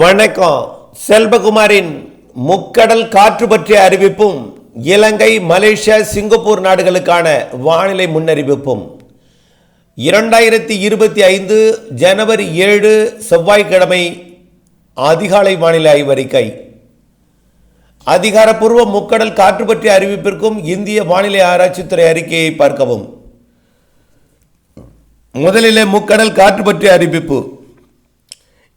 வணக்கம். செல்வகுமாரின் முக்கடல் காற்று பற்றிய அறிவிப்பும் இலங்கை மலேசியா சிங்கப்பூர் நாடுகளுக்கான வானிலை முன்னறிவிப்பும். இரண்டாயிரத்தி இருபத்தி ஐந்து ஜனவரி ஏழு செவ்வாய்க்கிழமை அதிகாலை வானிலை ஆய்வறிக்கை. அதிகாரப்பூர்வ முக்கடல் காற்று பற்றிய அறிவிப்பிற்கும் இந்திய வானிலை ஆராய்ச்சித்துறை அறிக்கையை பார்க்கவும். முதலிலே முக்கடல் காற்று பற்றிய அறிவிப்பு.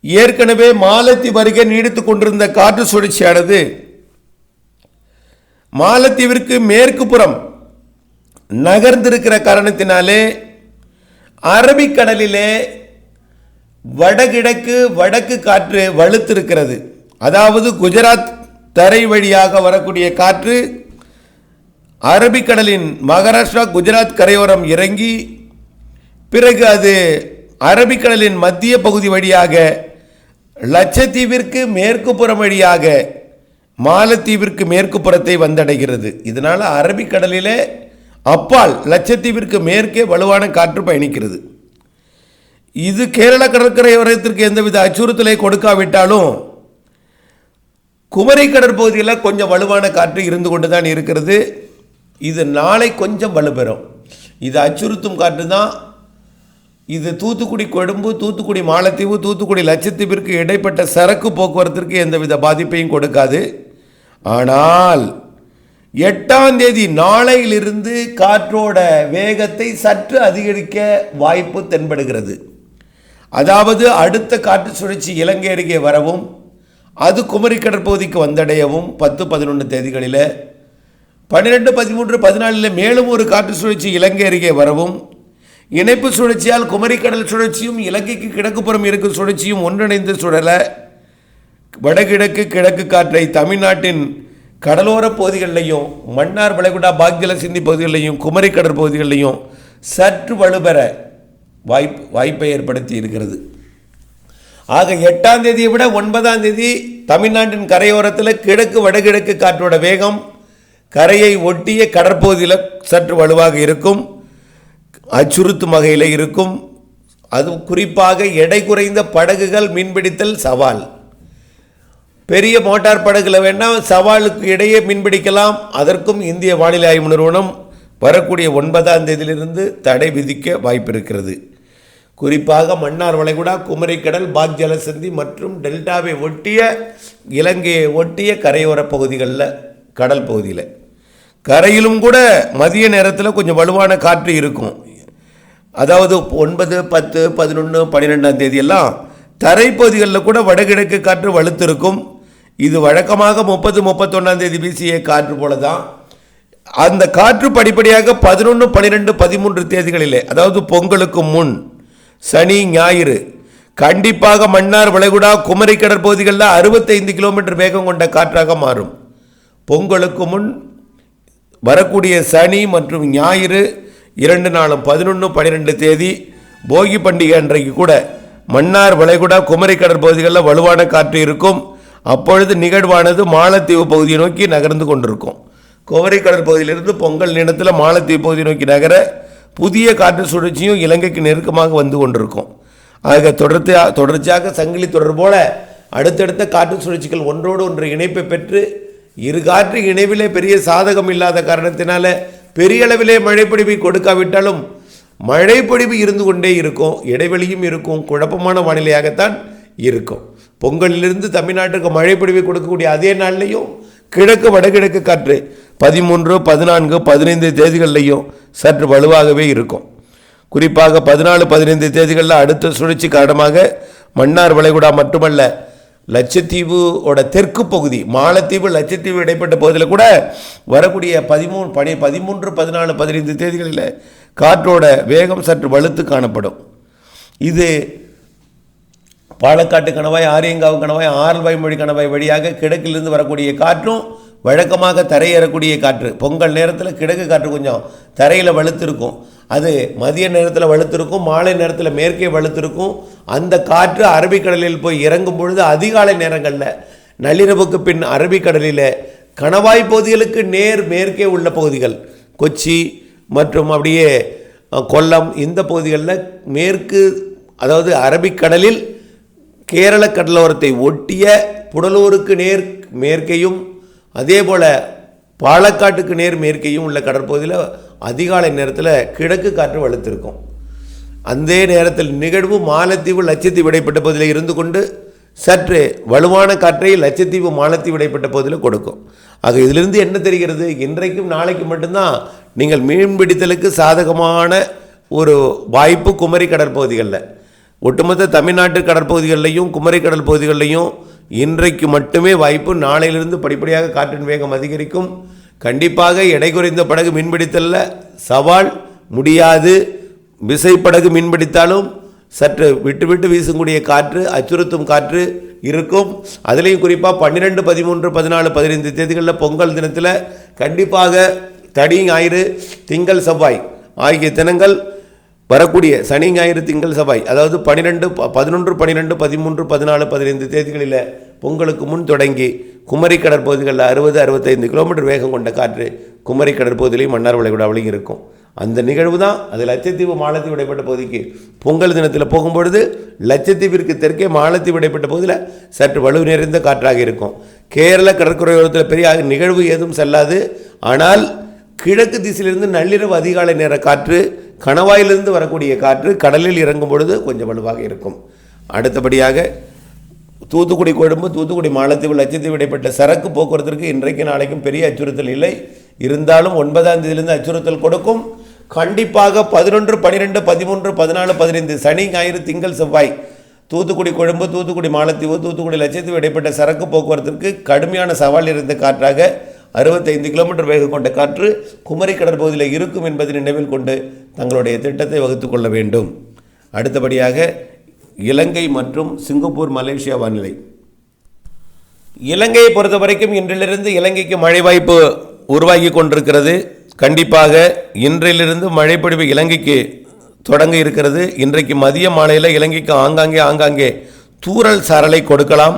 ஏற்கனவே மாலத்தீவு அருகே நீடித்து கொண்டிருந்த காற்று சுழற்சியானது மாலத்தீவிற்கு மேற்கு புறம் நகர்ந்திருக்கிற காரணத்தினாலே அரபிக்கடலிலே வடகிழக்கு வடக்கு காற்று வலுத்திருக்கிறது. அதாவது குஜராத் தரை வழியாக வரக்கூடிய காற்று அரபிக்கடலின் மகாராஷ்டிரா குஜராத் கரையோரம் இறங்கி பிறகு அது அரபிக்கடலின் மத்திய பகுதி வழியாக லட்சத்தீவிற்கு மேற்கு புறம் வழியாக மாலத்தீவிற்கு மேற்கு புறத்தை வந்தடைகிறது. இதனால் அரபிக்கடலிலே அப்பால் லட்சத்தீவிற்கு மேற்கே வலுவான காற்று பயணிக்கிறது. இது கேரள கடற்கரையோரத்திற்கு எந்தவித அச்சுறுத்தலை கொடுக்காவிட்டாலும் குமரி கடற்பகுதியில் கொஞ்சம் வலுவான காற்று இருந்து கொண்டு தான் இருக்கிறது. இது நாளை கொஞ்சம் வலுப்பெறும். இது அச்சுறுத்தும் காற்று தான் இது தூத்துக்குடி கொழும்பு தூத்துக்குடி மாலத்தீவு தூத்துக்குடி லட்சத்தீவிற்கு இடைப்பட்ட சரக்கு போக்குவரத்திற்கு எந்தவித பாதிப்பையும் கொடுக்காது. ஆனால் எட்டாம் தேதி நாளையிலிருந்து காற்றோட வேகத்தை சற்று அதிகரிக்க வாய்ப்பு தென்படுகிறது. அதாவது அடுத்த காற்று சுழற்சி இலங்கை அருகே வரவும் அது குமரி கடற்பகுதிக்கு வந்தடையவும் பத்து பதினொன்று தேதிகளில். பன்னிரெண்டு பதிமூன்று பதினாலில் மேலும் ஒரு காற்று சுழற்சி இலங்கை அருகே வரவும் இணைப்பு சுழற்சியால் குமரிக்கடல் சுழற்சியும் இலங்கைக்கு கிழக்குப்புறம் இருக்கும் சுழற்சியும் ஒன்றிணைந்து சுழல. வடகிழக்கு கிழக்கு காற்றை தமிழ்நாட்டின் கடலோர பகுதிகளிலையும் மன்னார் வளைகுடா பாக்ஜல சிந்தி பகுதிகளிலையும் குமரிக்கடற் பகுதிகளிலையும் சற்று வலுப்பெற வாய்ப்பு வாய்ப்பை ஏற்படுத்தி இருக்கிறது. ஆக எட்டாம் தேதியை விட ஒன்பதாம் தேதி தமிழ்நாட்டின் கரையோரத்தில் கிழக்கு வடகிழக்கு காற்றோட வேகம் கரையை ஒட்டிய கடற்பகுதியில் சற்று வலுவாக இருக்கும். அச்சுறுத்தும் வகையில் இருக்கும். அது குறிப்பாக எடை குறைந்த படகுகள் மீன்பிடித்தல் சவால். பெரிய மோட்டார் படகுல வேண்டாம் சவாலுக்கு இடையே மீன்பிடிக்கலாம். அதற்கும் இந்திய வானிலை ஆய்வு நிறுவனம் வரக்கூடிய ஒன்பதாம் தேதியிலிருந்து தடை விதிக்க வாய்ப்பிருக்கிறது. குறிப்பாக மன்னார் வளைகுடா குமரிக்கடல் பாக் ஜலசந்தி மற்றும் டெல்டாவை ஒட்டிய இலங்கையை ஒட்டிய கரையோர பகுதிகளில் கடல் பகுதியில். கரையிலும் கூட மதிய நேரத்தில் கொஞ்சம் வலுவான காற்று இருக்கும். அதாவது ஒன்பது பத்து பதினொன்று பன்னிரெண்டாம் தேதியெல்லாம் தரைப்பகுதிகளில் கூட வடகிழக்கு காற்று வலுத்திருக்கும். இது வழக்கமாக முப்பது முப்பத்தொன்னாம் தேதி வீசிய காற்று போல தான் அந்த காற்று படிப்படியாக பதினொன்று பன்னிரெண்டு பதிமூன்று தேதிகளிலே அதாவது பொங்கலுக்கு முன் சனி ஞாயிறு கண்டிப்பாக மன்னார் வளைகுடா குமரி கடற்பகுதிகளில் அறுபத்தைந்து கிலோமீட்டர் வேகம் கொண்ட காற்றாக மாறும். பொங்கலுக்கு முன் வரக்கூடிய சனி மற்றும் ஞாயிறு இரண்டு நாளும் பதினொன்று பன்னிரெண்டு தேதி போகி பண்டிகை அன்றைக்கு கூட மன்னார் வளைகுடா குமரி கடற்பகுதிகளில் வலுவான காற்று இருக்கும். அப்பொழுது நிகழ்வானது மாலத்தீவு பகுதியை நோக்கி நகர்ந்து கொண்டிருக்கும். குமரி கடற்பகுதியிலிருந்து பொங்கல் நிலத்தில் மாலத்தீவு பகுதியை நோக்கி நகர புதிய காற்று சுழற்சியும் இலங்கைக்கு நெருக்கமாக வந்து கொண்டிருக்கும். ஆக தொடர்ச்சியாக தொடர்ச்சியாக சங்கிலி தொடர் போல அடுத்தடுத்த காற்று சுழற்சிகள் ஒன்றோடு ஒன்று இணைப்பை பெற்று இரு காற்று இணைவிலே பெரிய சாதகம் இல்லாத காரணத்தினால பெரிய அளவிலே மழைப்பொழிவை கொடுக்காவிட்டாலும் மழைப்பொழிவு இருந்து கொண்டே இருக்கும் இடைவெளியும் இருக்கும் குழப்பமான வானிலையாகத்தான் இருக்கும். பொங்கலிலிருந்து தமிழ்நாட்டுக்கு மழைப்பொழிவை கொடுக்கக்கூடிய அதே நாள்லையும் கிழக்கு வடகிழக்கு காற்று பதிமூன்று பதினான்கு பதினைந்து தேதிகள்லையும் சற்று வலுவாகவே இருக்கும். குறிப்பாக பதினாலு பதினைந்து தேதிகளில் அடுத்த சுழற்சி காரணமாக மன்னார் வளைகுடா மட்டுமல்ல லட்சத்தீவோட தெற்கு பகுதி மாலத்தீவு லட்சத்தீவு இடைப்பட்ட பகுதியில் கூட வரக்கூடிய பதிமூணு பனி பதிமூன்று பதினாலு பதினைந்து தேதிகளில் காற்றோட வேகம் சற்று வலுத்து காணப்படும். இது பாலக்காட்டு கணவாய் ஆரியங்காவு கணவாய் ஆரல்வாய்மொழி கணவாய் வழியாக கிழக்கிலிருந்து வரக்கூடிய காற்றும் வழக்கமாக தரையேறக்கூடிய காற்று. பொங்கல் நேரத்தில் கிழக்கு காற்று கொஞ்சம் தரையில் வலுத்திருக்கும் அது மதிய நேரத்தில் வலுத்திருக்கும் மாலை நேரத்தில் மேற்கே வலுத்திருக்கும். அந்த காற்று அரபிக்கடலில் போய் இறங்கும் பொழுது அதிகாலை நேரங்களில் நள்ளிரவுக்கு பின் அரபிக்கடலில் கணவாய் பகுதிகளுக்கு நேர் மேற்கே உள்ள பகுதிகள் கொச்சி மற்றும் அப்படியே கொல்லம் இந்த பகுதிகளில் மேற்கு அதாவது அரபிக்கடலில் கேரள கடலோரத்தை ஒட்டிய புடலூருக்கு நேர் மேற்கையும் அதே போல் பாலக்காட்டுக்கு நேர் மேற்கையும் உள்ள கடற்பகுதியில் அதிகாலை நேரத்தில் கிழக்கு காற்று வலுத்திருக்கும். அந்த நேரத்தில் நிகழ்வு மாலத்தீவு லட்சத்தீவு இடைப்பட்ட பகுதியில் இருந்து கொண்டு சற்று வலுவான காற்றை லட்சத்தீவு மாலத்தீவு இடைப்பட்ட பகுதியில் கொடுக்கும். ஆக இதிலிருந்து என்ன தெரிகிறது? இன்றைக்கும் நாளைக்கு மட்டும்தான் நீங்கள் மீன்பிடித்தலுக்கு சாதகமான ஒரு வாய்ப்பு குமரி கடற்பகுதிகளில் ஒட்டுமொத்த தமிழ்நாட்டு கடற்பகுதிகளிலையும் குமரி கடல் பகுதிகளிலையும் இன்றைக்கு மட்டுமே வாய்ப்பு. நாளையிலிருந்து படிப்படியாக காற்றின் வேகம் அதிகரிக்கும். கண்டிப்பாக எடை குறைந்த படகு மீன்பிடித்தல்ல. சவால் முடியாது. விசைப்படகு மீன்பிடித்தாலும் சற்று விட்டு விட்டு வீசக்கூடிய காற்று அச்சுறுத்தும் காற்று இருக்கும். அதுலேயும் குறிப்பாக பன்னிரெண்டு பதிமூன்று பதினாலு பதினைந்து தேதிகளில் பொங்கல் தினத்தில் கண்டிப்பாக தடி ஞாயிறு திங்கள் செவ்வாய் ஆகிய தினங்கள் வரக்கூடிய சனி ஞாயிறு திங்கள் செவ்வாய் அதாவது பன்னிரெண்டு பதினொன்று பன்னிரெண்டு பதிமூன்று பதினாலு பதினைந்து தேதிகளில் பொங்கலுக்கு முன் தொடங்கி குமரி கடற்பகுதிகளில் அறுபது அறுபத்தைந்து கிலோமீட்டர் வேகம் கொண்ட காற்று குமரி கடற்பகுதியிலையும் மன்னார் வளைகுடாவிலையும் இருக்கும். அந்த நிகழ்வு தான் அது லட்சத்தீவு மாலத்தீவு இடைப்பட்ட பகுதிக்கு பொங்கல் தினத்தில் போகும்பொழுது லட்சத்தீவிற்கு தெற்கே மாலத்தீவு இடைப்பட்ட பகுதியில் சற்று வலு நிறைந்த காற்றாக இருக்கும். கேரள கடற்கரையோரத்தில் பெரிய நிகழ்வு ஏதும் செல்லாது. ஆனால் கிழக்கு திசையிலிருந்து நள்ளிரவு அதிகாலை நேர காற்று கணவாயிலிருந்து வரக்கூடிய காற்று கடலில் இறங்கும் பொழுது கொஞ்சம் வலுவாக இருக்கும். அடுத்தபடியாக தூத்துக்குடி கொழும்பு தூத்துக்குடி மாலத்தீவு லட்சத்தீவு இடைப்பட்ட சரக்கு போக்குவரத்திற்கு இன்றைக்கு நாளைக்கும் பெரிய அச்சுறுத்தல் இல்லை. இருந்தாலும் ஒன்பதாம் தேதியிலிருந்து அச்சுறுத்தல் கொடுக்கும். கண்டிப்பாக பதினொன்று பன்னிரெண்டு பதிமூன்று பதினாலு பதினைந்து சனி ஞாயிறு திங்கள் செவ்வாய் தூத்துக்குடி கொழும்பு தூத்துக்குடி மாலத்தீவு தூத்துக்குடி லட்சத்தீவு இடைப்பட்ட சரக்கு போக்குவரத்திற்கு கடுமையான சவால் இருந்த காற்றாக அறுபத்தைந்து கிலோமீட்டர் வேகம் கொண்ட காற்று குமரி கடற்பகுதியில் இருக்கும் என்பதை நினைவில் கொண்டு தங்களுடைய திட்டத்தை வகுத்து கொள்ள வேண்டும். அடுத்தபடியாக இலங்கை மற்றும் சிங்கப்பூர் மலேசியா வானிலை. இலங்கையை பொறுத்த வரைக்கும் இன்றிலிருந்து இலங்கைக்கு மழை வாய்ப்பு உருவாகி கொண்டிருக்கிறது. கண்டிப்பாக இன்றிலிருந்து மழைப்பொழிவு இலங்கைக்கு தொடங்க இருக்கிறது. இன்றைக்கு மதிய மாலையில் இலங்கைக்கு ஆங்காங்கே ஆங்காங்கே தூறல் சாரலை கொடுக்கலாம்.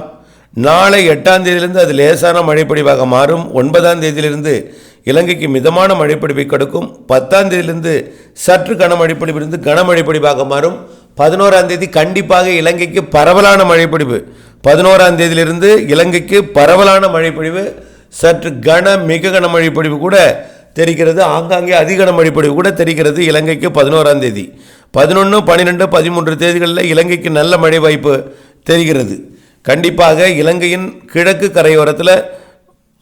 நாளை எட்டாம் தேதியிலிருந்து அது லேசான மழைப்பொழிவாக மாறும். ஒன்பதாம் தேதியிலிருந்து இலங்கைக்கு மிதமான மழைப்பொழிவை கொடுக்கும். பத்தாம் தேதியிலிருந்து சற்று கனமழைப்பொழிவிலிருந்து கனமழைப்பொழிவாக மாறும். பதினோராம் தேதி கண்டிப்பாக இலங்கைக்கு பரவலான மழைப்பொழிவு. பதினோராம் தேதியிலிருந்து இலங்கைக்கு பரவலான மழைப்பொழிவு. சற்று கன மிக கன பொழிவு கூட தெரிகிறது. ஆங்காங்கே அதிகன மழை கூட தெரிகிறது இலங்கைக்கு பதினோராம் தேதி. பதினொன்று பன்னிரெண்டு பதிமூன்று தேதிகளில் இலங்கைக்கு நல்ல மழை வாய்ப்பு தெரிகிறது. கண்டிப்பாக இலங்கையின் கிழக்கு கரையோரத்தில்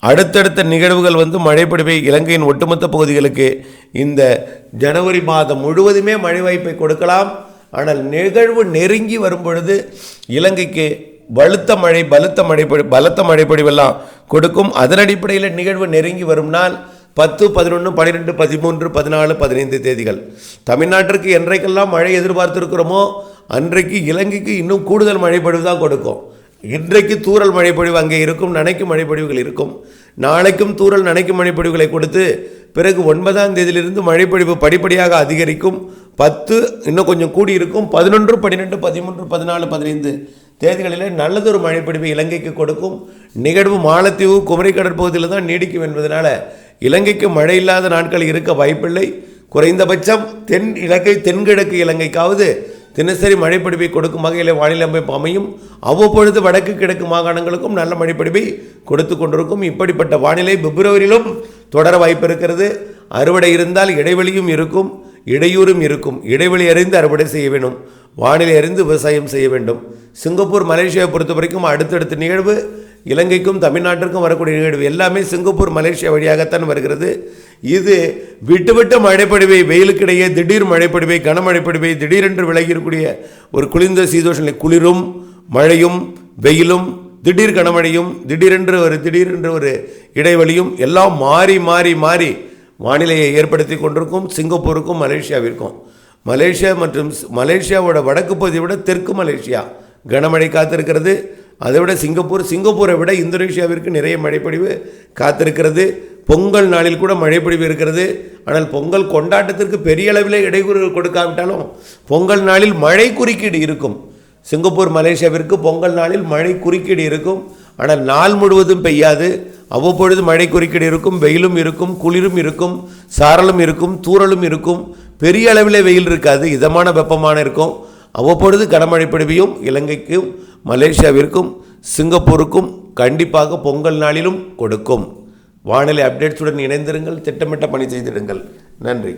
அடுத்தடுத்த நிகழ்வுகள் வந்து மழைப்பொழிவை இலங்கையின் ஒட்டுமொத்த பகுதிகளுக்கு இந்த ஜனவரி மாதம் முழுவதுமே மழை வாய்ப்பை கொடுக்கலாம். ஆனால் நிகழ்வு நெருங்கி வரும் பொழுது இலங்கைக்கு வலுத்த மழை பலுத்த மழை பொழி பலத்த மழைப்பொழிவெல்லாம் கொடுக்கும். அதன் அடிப்படையில் நிகழ்வு நெருங்கி வரும்னால் பத்து பதினொன்று பன்னிரெண்டு பதிமூன்று பதினாலு பதினைந்து தேதிகள். தமிழ்நாட்டிற்கு என்றைக்கெல்லாம் மழை எதிர்பார்த்துருக்கிறோமோ அன்றைக்கு இலங்கைக்கு இன்னும் கூடுதல் மழைப்பொழிவு தான் கொடுக்கும். இன்றைக்கு தூரல் மழைப்பொழிவு அங்கே இருக்கும் நனைக்கும் மழைப்பொழிவுகள் இருக்கும். நாளைக்கும் தூரல் நனைக்கும் மழைப்பொழிவுகளை கொடுத்து பிறகு ஒன்பதாம் தேதியிலிருந்து மழைப்பொழிவு படிப்படியாக அதிகரிக்கும். பத்து இன்னும் கொஞ்சம் கூடி இருக்கும் பதினொன்று பன்னிரெண்டு பதிமூன்று பதினாலு பதினைந்து தேதிகளிலே நல்லதொரு மழைப்பொழிவு இலங்கைக்கு கொடுக்கும். நிகழ்வு மாலத்தீவு குமரி கடற்பகுதியில் தான் நீடிக்கும் என்பதனால இலங்கைக்கு மழை இல்லாத நாட்கள் இருக்க வாய்ப்பில்லை. குறைந்தபட்சம் தென் இலங்கை தென்கிழக்கு இலங்கைக்காவது தினசரி மழைப்பிடிப்பை கொடுக்கும் வகையில் வானிலை அமைப்பு அமையும். அவ்வப்பொழுது வடக்கு கிழக்கு மாகாணங்களுக்கும் நல்ல மழைப்பிடிப்பை கொடுத்து கொண்டிருக்கும். இப்படிப்பட்ட வானிலை பிப்ரவரியிலும் தொடர வாய்ப்பு இருக்கிறது. அறுவடை இருந்தால் இடைவெளியும் இருக்கும் இடையூறும் இருக்கும். இடைவெளி அறிந்து அறுவடை செய்ய வேண்டும். வானிலை அறிந்து விவசாயம் செய்ய வேண்டும். சிங்கப்பூர் மலேசியாவை பொறுத்த வரைக்கும் அடுத்தடுத்த நிகழ்வு இலங்கைக்கும் தமிழ்நாட்டிற்கும் வரக்கூடிய நிகழ்வு எல்லாமே சிங்கப்பூர் மலேசியா வழியாகத்தான் வருகிறது. இது விட்டுவிட்டு மழைப்பொழிவை வெயிலுக்கிடையே திடீர் மழைப்பொழிவை கனமழைப்பொழிவை திடீரென்று விலகியிருக்கூடிய ஒரு குளிர்ந்த சீதோஷ குளிரும் மழையும் வெயிலும் திடீர் கனமழையும் திடீரென்று ஒரு திடீரென்று ஒரு இடைவெளியும் எல்லாம் மாறி மாறி மாறி வானிலையை ஏற்படுத்தி கொண்டிருக்கும் சிங்கப்பூருக்கும் மலேசியாவிற்கும். மலேசியா மற்றும் மலேசியாவோட வடக்கு பகுதியை விட தெற்கு மலேசியா கனமழை காத்திருக்கிறது. அதை விட சிங்கப்பூர் சிங்கப்பூரை விட இந்தோனேஷியாவிற்கு நிறைய மழைப்பொழிவு காத்திருக்கிறது. பொங்கல் நாளில் கூட மழைப்பொழிவு இருக்கிறது. ஆனால் பொங்கல் கொண்டாட்டத்திற்கு பெரிய அளவில் இடையூறு கொடுக்காவிட்டாலும் பொங்கல் நாளில் மழை குறுக்கீடு இருக்கும். சிங்கப்பூர் மலேசியாவிற்கு பொங்கல் நாளில் மழை குறுக்கீடு இருக்கும். ஆனால் நாள் முழுவதும் பெய்யாது. அவ்வப்பொழுது மழை குறுக்கீடு இருக்கும். வெயிலும் இருக்கும் குளிரும் இருக்கும் சாரலும் இருக்கும் தூறலும் இருக்கும். பெரிய அளவில் வெயில் இருக்காது. இதமான வெப்பமான இருக்கும். அவ்வப்பொழுது கனமழை பொழிவையும் இலங்கைக்கும் மலேசியாவிற்கும் சிங்கப்பூருக்கும் கண்டிப்பாக பொங்கல் நாளிலும் கொடுக்கும். வானிலை அப்டேட்ஸுடன் இணைந்திருங்கள் திட்டமிட்ட பணி செய்திடுங்கள். நன்றி.